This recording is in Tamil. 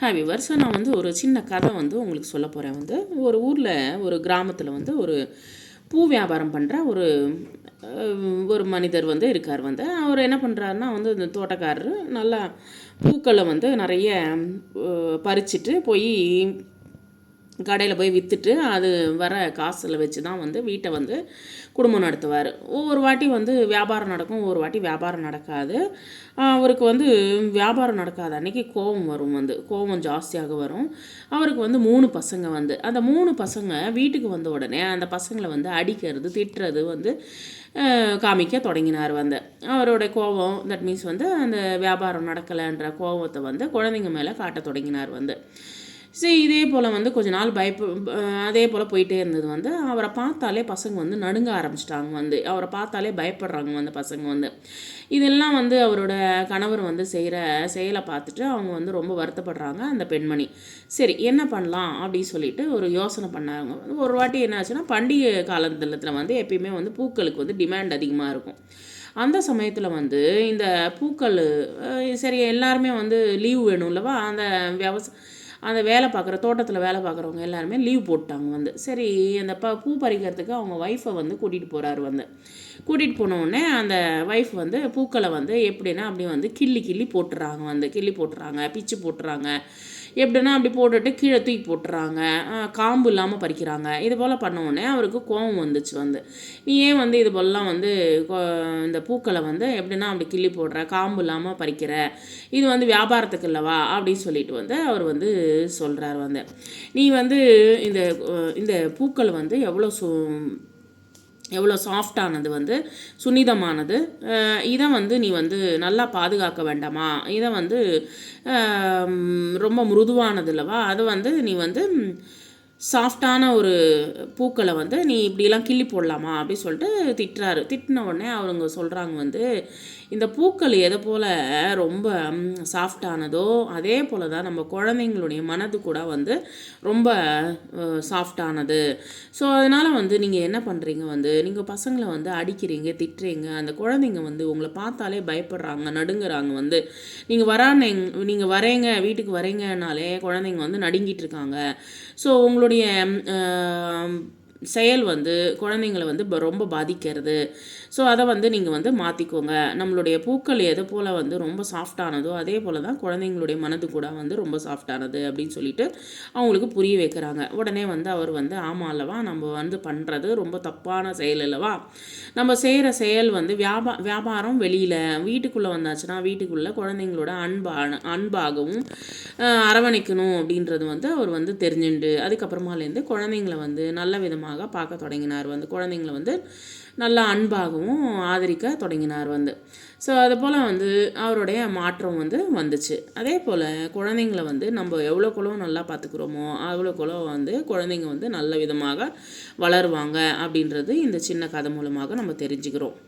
ஹாய் விவர்ஸ் நான் வந்து ஒரு சின்ன கதை வந்து உங்களுக்கு சொல்ல போகிறேன் வந்து ஒரு ஊரில் ஒரு கிராமத்தில் வந்து ஒரு பூ வியாபாரம் பண்ணுற ஒரு ஒரு மனிதர் வந்து இருக்கார் வந்து. அவர் என்ன பண்ணுறாருன்னா வந்து இந்த தோட்டக்காரர் நல்லா பூக்களை வந்து நிறைய பறிச்சுட்டு பறிச்சிட்டு போய் கடையில் போய் விற்றுட்டு அது வர காசில் வச்சு தான் வந்து வீட்டை வந்து குடும்பம் நடத்துவார். ஒவ்வொரு வாட்டி வந்து வியாபாரம் நடக்கும் ஒவ்வொரு வாட்டி வியாபாரம் நடக்காது. அவருக்கு வந்து வியாபாரம் நடக்காத அன்னைக்கு கோபம் வரும் வந்து கோபம் ஜாஸ்தியாக வரும். அவருக்கு வந்து மூணு பசங்க வந்து அந்த மூணு பசங்க வீட்டுக்கு வந்த உடனே அந்த பசங்களை வந்து அடிக்கிறது திட்டுறது வந்து காமிக்க தொடங்கினார் வந்து. அவரோட கோபம் தட் மீன்ஸ் வந்து அந்த வியாபாரம் நடக்கலைன்ற கோபத்தை வந்து குழந்தைங்க மேலே காட்ட தொடங்கினார் வந்து. சரி இதே போல் வந்து கொஞ்ச நாள் பயப்பு அதே போல் போயிட்டே இருந்தது வந்து அவரை பார்த்தாலே பசங்க வந்து நடுங்க ஆரம்பிச்சிட்டாங்க வந்து. அவரை பார்த்தாலே பயப்படுறாங்க வந்து பசங்க வந்து. இதெல்லாம் வந்து அவரோட கணவர் வந்து செய்கிற செயலை பார்த்துட்டு அவங்க வந்து ரொம்ப வருத்தப்படுறாங்க அந்த பெண்மணி. சரி என்ன பண்ணலாம் அப்படின்னு சொல்லிட்டு ஒரு யோசனை பண்ணாங்க. ஒரு வாட்டி என்ன ஆச்சுன்னா பண்டிகை காலத்தில் வந்து எப்பயுமே வந்து பூக்களுக்கு வந்து டிமாண்ட் அதிகமாக இருக்கும். அந்த சமயத்தில் வந்து இந்த பூக்கள் சரி எல்லாருமே வந்து லீவ் வேணும்லவா அந்த விவசா அந்த வேலை பார்க்குற தோட்டத்தில் வேலை பார்க்குறவங்க எல்லாருமே லீவ் போட்டாங்க வந்து. சரி அந்த ப பூ பறிக்கிறதுக்கு அவங்க ஒய்ஃபை வந்து கூட்டிகிட்டு போகிறாரு வந்து. கூட்டிகிட்டு போன அந்த ஒய்ஃப் வந்து பூக்களை வந்து எப்படின்னா அப்படி வந்து கிள்ளி கிள்ளி போட்டுறாங்க வந்து. கிள்ளி போட்டுறாங்க பிச்சு போட்டுறாங்க. எப்படின்னா அப்படி போட்டுட்டு கீழே தூக்கி போட்டுறாங்க. காம்பு இல்லாமல் பறிக்கிறாங்க. இது போல் பண்ண உடனே அவருக்கு கோவம் வந்துச்சு வந்து. நீ ஏன் வந்து இது போலலாம் வந்து இந்த பூக்களை வந்து எப்படின்னா அப்படி கிள்ளி போடுற காம்பு இல்லாமல் பறிக்கிற? இது வந்து வியாபாரத்துக்கு இல்லவா? அப்படின்னு சொல்லிட்டு வந்து அவர் வந்து சொல்கிறார் வந்து. நீ வந்து இந்த இந்த பூக்கள் வந்து எவ்வளோ சு எவ்வளோ சாஃப்டானது வந்து சுனிதமானது இதை வந்து நீ வந்து நல்லா பாதுகாக்க வேண்டாமா? இதை வந்து ரொம்ப மிருதுவானது இல்லவா? அதை வந்து நீ வந்து சாஃப்டான ஒரு பூக்களை வந்து நீ இப்படிலாம் கிள்ளி போடலாமா? அப்படின்னு சொல்லிட்டு திட்டுறாரு. திட்டின உடனே அவங்க சொல்கிறாங்க வந்து இந்த பூக்கள் எதை போல் ரொம்ப சாஃப்டானதோ அதே போல் தான் நம்ம குழந்தைங்களுடைய மனது கூட வந்து ரொம்ப சாஃப்டானது. ஸோ அதனால் வந்து நீங்கள் என்ன பண்ணுறீங்க வந்து நீங்கள் பசங்களை வந்து அடிக்கிறீங்க திட்டுறீங்க. அந்த குழந்தைங்க வந்து உங்களை பார்த்தாலே பயப்படுறாங்க நடுங்குறாங்க வந்து. நீங்கள் வரானே நீங்கள் வரேங்க வீட்டுக்கு வரேங்கனாலே குழந்தைங்க வந்து நடுங்கிட்டு இருக்காங்க. ஸோ உங்களுடைய செயல் வந்து குழந்தைங்களை வந்து ப- ரொம்ப பாதிக்கிறது. ஸோ அதை வந்து நீங்கள் வந்து மாற்றிக்கோங்க நம்மளுடைய பூக்கள் எது போல் வந்து ரொம்ப சாஃப்டானதோ அதே போல் தான் குழந்தைங்களுடைய மனது கூட வந்து ரொம்ப சாஃப்டானது அப்படின்னு சொல்லிட்டு அவங்களுக்கு புரிய வைக்கிறாங்க. உடனே வந்து அவர் வந்து ஆமாம் அல்லவா நம்ம வந்து பண்ணுறது ரொம்ப தப்பான செயல் அல்லவா? நம்ம செய்கிற செயல் வந்து வியாபா வியாபாரம் வெளியில் வீட்டுக்குள்ளே வந்தாச்சுன்னா வீட்டுக்குள்ளே குழந்தைங்களோட அன்பான அன்பாகவும் அரவணைக்கணும். அப்படின்றது வந்து அவர் வந்து தெரிஞ்சுண்டு அதுக்கப்புறமாலேருந்து குழந்தைங்கள வந்து நல்ல விதமாக பார்க்க தொடங்கினார் வந்து. குழந்தைங்கள வந்து நல்லா அன்பாகவும் ஆதரிக்க தொடங்கினார் வந்து. ஸோ அது போல் வந்து அவருடைய மாற்றம் வந்து வந்துச்சு. அதே போல் குழந்தைங்கள வந்து நம்ம எவ்வளோக்குளோ நல்லா பார்த்துக்குறோமோ அவ்வளோக்குளோ வந்து குழந்தைங்க வந்து நல்ல விதமாக வளருவாங்க அப்படின்றது இந்த சின்ன கதை மூலமாக நம்ம தெரிஞ்சுக்கிறோம்.